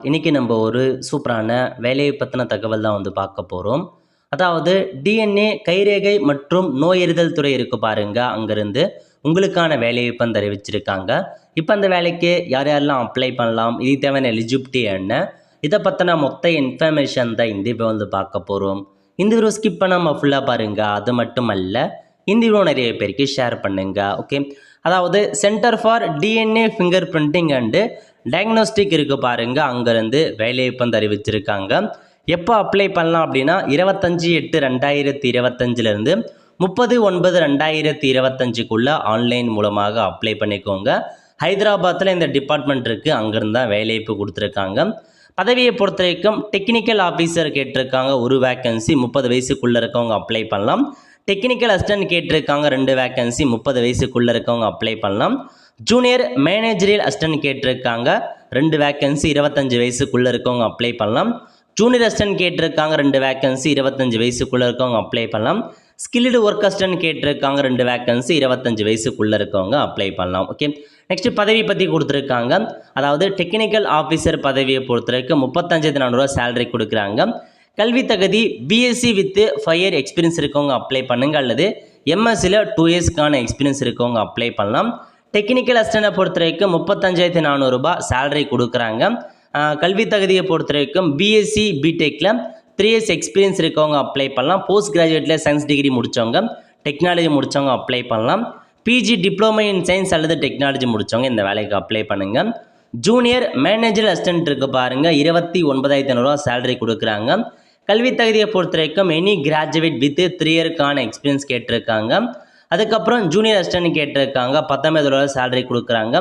இன்றைக்கி நம்ம ஒரு சூப்பரான வேலையை பற்றின தகவல் தான் வந்து பார்க்க போகிறோம் அதாவது டிஎன்ஏ கைரேகை மற்றும் நோயறிதல் துறை இருக்கு பாருங்க அங்கேருந்து. உங்களுக்கான வேலைவாய்ப்பு வந்து இப்போ அந்த வேலைக்கு யார் யாரெல்லாம் அப்ளை பண்ணலாம் இது தேவையான எலிஜிபிலிட்டி என்ன இதை பற்றின மொத்த இன்ஃபர்மேஷன் தான் இந்த இப்போ வந்து பார்க்க போகிறோம் இந்த வீடியோ ஸ்கிப் பண்ணாமல் ஃபுல்லாக பாருங்க அது மட்டும் அல்ல இந்த வீடியோ நிறைய பேருக்கு ஷேர் பண்ணுங்க ஓகே அதாவது centre for DNA fingerprinting and diagnostic இருக்கு பாருங்க. அங்கேருந்து வேலைவாய்ப்பு வந்து அறிவிச்சிருக்காங்க. எப்போ அப்ளை பண்ணலாம் அப்படின்னா இருபத்தஞ்சி எட்டு ரெண்டாயிரத்தி இருபத்தஞ்சிலேருந்து முப்பது ஒன்பது ரெண்டாயிரத்தி இருபத்தஞ்சுக்குள்ளே ஆன்லைன் மூலமாக அப்ளை பண்ணிக்கோங்க. ஹைதராபாத்தில் இந்த டிபார்ட்மெண்ட் இருக்குது அங்கேருந்து தான் வேலைவாய்ப்பு கொடுத்துருக்காங்க. பதவியை பொறுத்த வரைக்கும் டெக்னிக்கல் ஆஃபீஸர் கேட்டிருக்காங்க. ஒரு வேக்கன்சி முப்பது வயசுக்குள்ளே இருக்கவங்க அப்ளை பண்ணலாம். டெக்னிக்கல் அசிஸ்டன்ட் கேட்டிருக்காங்க. ரெண்டு வேக்கன்சி முப்பது வயசுக்குள்ளே இருக்கவங்க அப்ளை பண்ணலாம். ஜூனியர் மேனேஜரியல் அசிஸ்டன்ட் கேட்டிருக்காங்க. ரெண்டு வேக்கன்சி இருபத்தஞ்சு வயசுக்குள்ளே இருக்கவங்க அப்ளை பண்ணலாம். ஜூனியர் அசிஸ்டன்ட் கேட்டிருக்காங்க ரெண்டு வேக்கன்சி இருபத்தஞ்சு வயசுக்குள்ளே இருக்கவங்க அப்ளை பண்ணலாம். ஸ்கில்டு ஒர்க் அசிஸ்டன்ட் கேட்டிருக்காங்க ரெண்டு வேக்கன்சி இருபத்தஞ்சு வயசுக்குள்ளே இருக்கவங்க அப்ளை பண்ணலாம். ஓகே நெக்ஸ்ட் பதவி பற்றி கொடுத்துருக்காங்க. அதாவது டெக்னிக்கல் ஆஃபீஸர் பதவியை பொறுத்தவரைக்கும் முப்பத்தஞ்சாயிரத்தி நானூறுரூவா சேலரி கொடுக்குறாங்க. கல்வி தகுதி BSc with five year experience இருக்கவங்க அப்ளை பண்ணுங்க. அல்லது எம்எஸ்சியில் டூ இயர்ஸ்க்கான எக்ஸ்பீரியன்ஸ் இருக்கவங்க அப்ளை பண்ணலாம். டெக்னிக்கல் அசிஸ்டண்ட்டை பொறுத்த வரைக்கும் முப்பத்தஞ்சாயிரத்தி நானூறுரூபா சேலரி கொடுக்குறாங்க. கல்வி தகுதியை பொறுத்த வரைக்கும் பிஎஸ்சி பிடெக்கில் த்ரீ இயர்ஸ் எக்ஸ்பீரியன்ஸ் இருக்கவங்க அப்ளை பண்ணலாம். போஸ்ட் கிராஜுவேட்டில் சயின்ஸ் டிகிரி முடித்தவங்க டெக்னாலஜி முடித்தவங்க அப்ளை பண்ணலாம் பிஜி டிப்ளமோ இன் சயின்ஸ் அல்லது டெக்னாலஜி முடித்தவங்க இந்த வேலைக்கு அப்ளை பண்ணுங்கள் ஜூனியர் மேனேஜர் அசிஸ்டன்ட் இருக்கு பாருங்கள் இருபத்தி ஒன்பதாயிரத்தி ஐநூறுரூவா சேலரி கொடுக்குறாங்க. கல்வி தகுதியை பொறுத்த வரைக்கும் எனி கிராஜுவேட் வித் த்ரீ இயருக்கான எக்ஸ்பீரியன்ஸ் கேட்டிருக்காங்க. அதுக்கப்புறம் ஜூனியர் அசிஸ்டன்ட் கேட்டிருக்காங்க. பத்தாம் ரூபா சேலரி கொடுக்குறாங்க.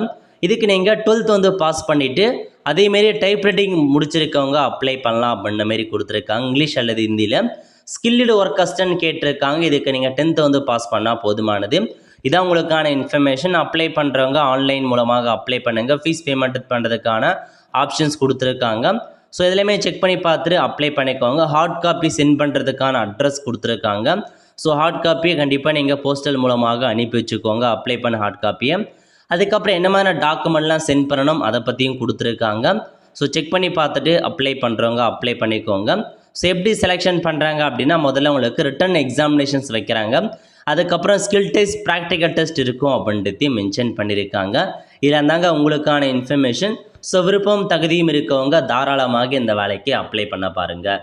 இதுக்கு நீங்கள் டுவெல்த் வந்து பாஸ் பண்ணிவிட்டு அதேமாரி டைப்ரைட்டிங் முடிச்சிருக்கவங்க அப்ளை பண்ணலாம் அப்படின்ற மாரி கொடுத்துருக்காங்க. இங்கிலீஷ் அல்லது ஹிந்தியில். ஸ்கில்டு ஒர்க் அசிஸ்டன்ட் கேட்டிருக்காங்க. இதுக்கு நீங்கள் டென்த்து வந்து பாஸ் பண்ணால் போதுமானது. இதான் உங்களுக்கான இன்ஃபர்மேஷன் அப்ளை பண்ணுறவங்க ஆன்லைன் மூலமாக அப்ளை பண்ணுங்கள் ஃபீஸ் பேமெண்ட் பண்ணுறதுக்கான ஆப்ஷன்ஸ் கொடுத்துருக்காங்க. ஸோ இதுலையுமே செக் பண்ணி பார்த்துட்டு அப்ளை பண்ணிக்கோங்க. ஹார்ட் காப்பி சென்ட் பண்ணுறதுக்கான அட்ரஸ் கொடுத்துருக்காங்க. ஸோ ஹார்ட் காப்பியை கண்டிப்பாக நீங்கள் போஸ்டல் மூலமாக அனுப்பி வச்சுக்கோங்க. அப்ளை பண்ண ஹார்ட் காப்பியை அதுக்கப்புறம் என்ன மாதிரி டாக்குமெண்ட்லாம் சென்ட் பண்ணணும் அதை பற்றியும் கொடுத்துருக்காங்க. ஸோ செக் பண்ணி பார்த்துட்டு அப்ளை பண்ணுறவங்க அப்ளை பண்ணிக்கோங்க. ஸோ எப்படி செலெக்ஷன் பண்ணுறாங்க அப்படின்னா முதல்ல உங்களுக்கு ரிட்டன் எக்ஸாமினேஷன்ஸ் வைக்கிறாங்க. அதுக்கப்புறம் ஸ்கில் டெஸ்ட் ப்ராக்டிக்கல் டெஸ்ட் இருக்கும் அப்படின்றதையும் மென்ஷன் பண்ணியிருக்காங்க. இதில் தாங்க உங்களுக்கான இன்ஃபர்மேஷன் ஸோ விருப்பம் தகுதியும் இருக்கவங்க தாராளமாக இந்த வேலைக்கு அப்ளை பண்ண பாருங்கள்